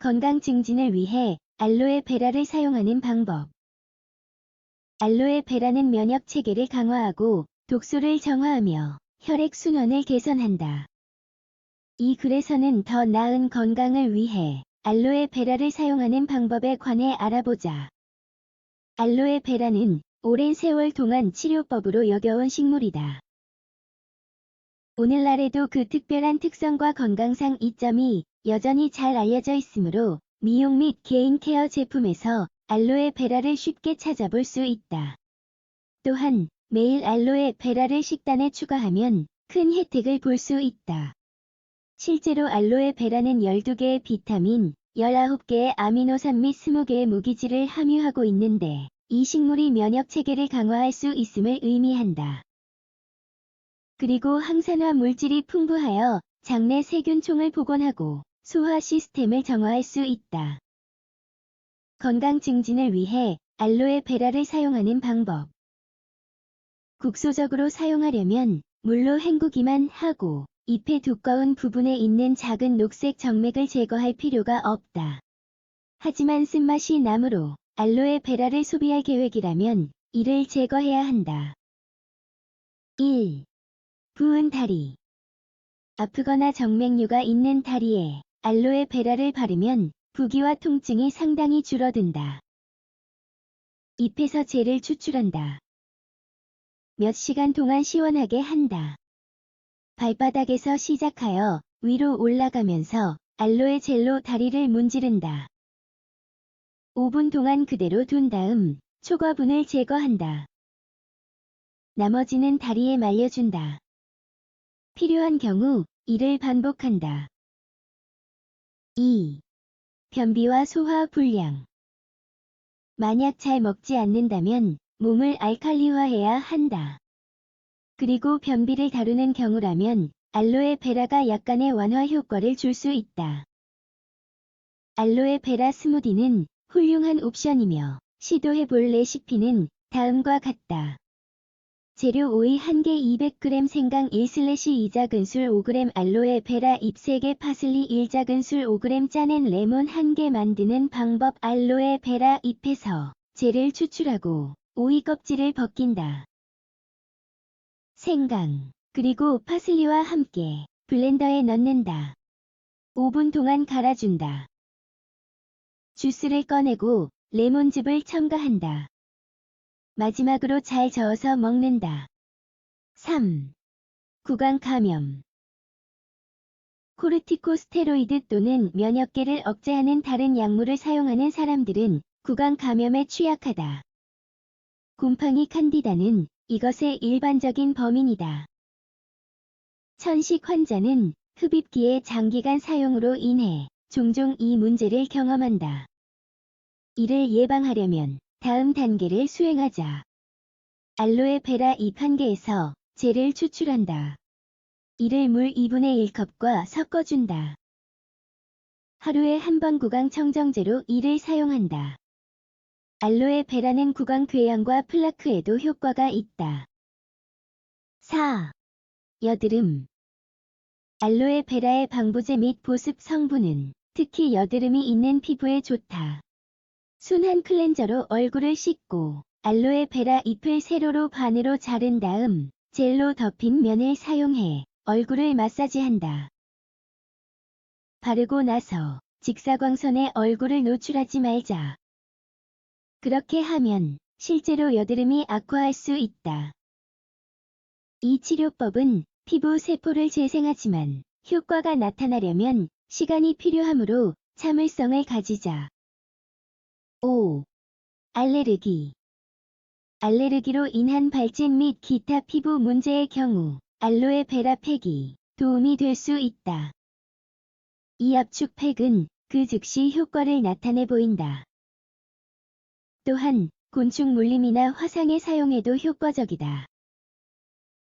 건강 증진을 위해 알로에 베라를 사용하는 방법. 알로에 베라는 면역 체계를 강화하고 독소를 정화하며 혈액 순환을 개선한다. 이 글에서는 더 나은 건강을 위해 알로에 베라를 사용하는 방법에 관해 알아보자. 알로에 베라는 오랜 세월 동안 치료법으로 여겨온 식물이다. 오늘날에도 그 특별한 특성과 건강상 이점이 여전히 잘 알려져 있으므로 미용 및 개인 케어 제품에서 알로에 베라를 쉽게 찾아볼 수 있다. 또한 매일 알로에 베라를 식단에 추가하면 큰 혜택을 볼 수 있다. 실제로 알로에 베라는 12개의 비타민, 19개의 아미노산 및 20개의 무기질을 함유하고 있는데 이 식물이 면역 체계를 강화할 수 있음을 의미한다. 그리고 항산화 물질이 풍부하여 장내 세균총을 복원하고 소화 시스템을 정화할 수 있다. 건강 증진을 위해 알로에 베라를 사용하는 방법. 국소적으로 사용하려면 물로 헹구기만 하고 잎의 두꺼운 부분에 있는 작은 녹색 정맥을 제거할 필요가 없다. 하지만 쓴맛이 나므로 알로에 베라를 소비할 계획이라면 이를 제거해야 한다. 1. 부은 다리 아프거나 정맥류가 있는 다리에 알로에 베라를 바르면 부기와 통증이 상당히 줄어든다. 잎에서 젤을 추출한다. 몇 시간 동안 시원하게 한다. 발바닥에서 시작하여 위로 올라가면서 알로에 젤로 다리를 문지른다. 5분 동안 그대로 둔 다음 초과분을 제거한다. 나머지는 다리에 말려준다. 필요한 경우 이를 반복한다. 2. 변비와 소화 불량 만약 잘 먹지 않는다면 몸을 알칼리화해야 한다. 그리고 변비를 다루는 경우라면 알로에 베라가 약간의 완화 효과를 줄 수 있다. 알로에 베라 스무디는 훌륭한 옵션이며 시도해볼 레시피는 다음과 같다. 재료 오이 1개 200g 생강 1/2 작은술 5g 알로에 베라 잎 3개 파슬리 1작은술 5g 짜낸 레몬 1개 만드는 방법 알로에 베라 잎에서 젤을 추출하고 오이 껍질을 벗긴다. 생강, 그리고 파슬리와 함께 블렌더에 넣는다. 5분 동안 갈아준다. 주스를 꺼내고 레몬즙을 첨가한다. 마지막으로 잘 저어서 먹는다. 3. 구강 감염 코르티코스테로이드 또는 면역계를 억제하는 다른 약물을 사용하는 사람들은 구강 감염에 취약하다. 곰팡이 칸디다는 이것의 일반적인 범인이다. 천식 환자는 흡입기의 장기간 사용으로 인해 종종 이 문제를 경험한다. 이를 예방하려면 다음 단계를 수행하자. 알로에 베라 잎 1개에서 젤을 추출한다. 이를 물 2분의 1컵과 섞어준다. 하루에 한 번 구강 청정제로 이를 사용한다. 알로에 베라는 구강 궤양과 플라크에도 효과가 있다. 4. 여드름 알로에 베라의 방부제 및 보습 성분은 특히 여드름이 있는 피부에 좋다. 순한 클렌저로 얼굴을 씻고 알로에 베라 잎을 세로로 반으로 자른 다음 젤로 덮인 면을 사용해 얼굴을 마사지한다. 바르고 나서 직사광선에 얼굴을 노출하지 말자. 그렇게 하면 실제로 여드름이 악화할 수 있다. 이 치료법은 피부 세포를 재생하지만 효과가 나타나려면 시간이 필요하므로 참을성을 가지자. 5. 알레르기 알레르기로 인한 발진 및 기타 피부 문제의 경우 알로에 베라 팩이 도움이 될 수 있다. 이 압축 팩은 그 즉시 효과를 나타내 보인다. 또한 곤충 물림이나 화상에 사용해도 효과적이다.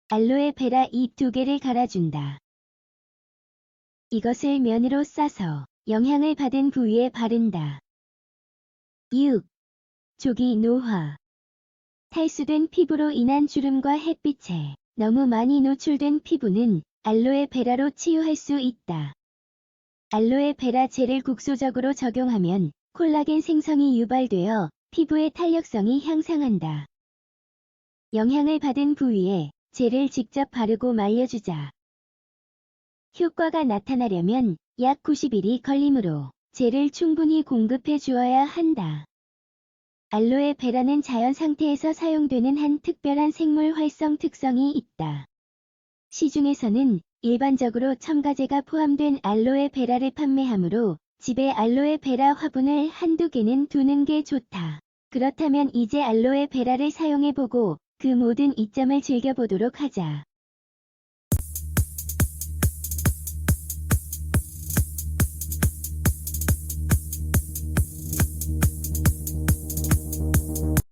알로에 베라 잎 두 개를 갈아준다. 이것을 면으로 싸서 영향을 받은 부위에 바른다. 6. 조기 노화 탈수된 피부로 인한 주름과 햇빛에 너무 많이 노출된 피부는 알로에 베라로 치유할 수 있다. 알로에베라 젤을 국소적으로 적용하면 콜라겐 생성이 유발되어 피부의 탄력성이 향상한다. 영향을 받은 부위에 젤을 직접 바르고 말려주자. 효과가 나타나려면 약 90일이 걸리므로 젤을 충분히 공급해 주어야 한다. 알로에 베라는 자연 상태에서 사용되는 한 특별한 생물 활성 특성이 있다. 시중에서는 일반적으로 첨가제가 포함된 알로에 베라를 판매하므로 집에 알로에 베라 화분을 한두 개는 두는 게 좋다. 그렇다면 이제 알로에 베라를 사용해보고 그 모든 이점을 즐겨보도록 하자.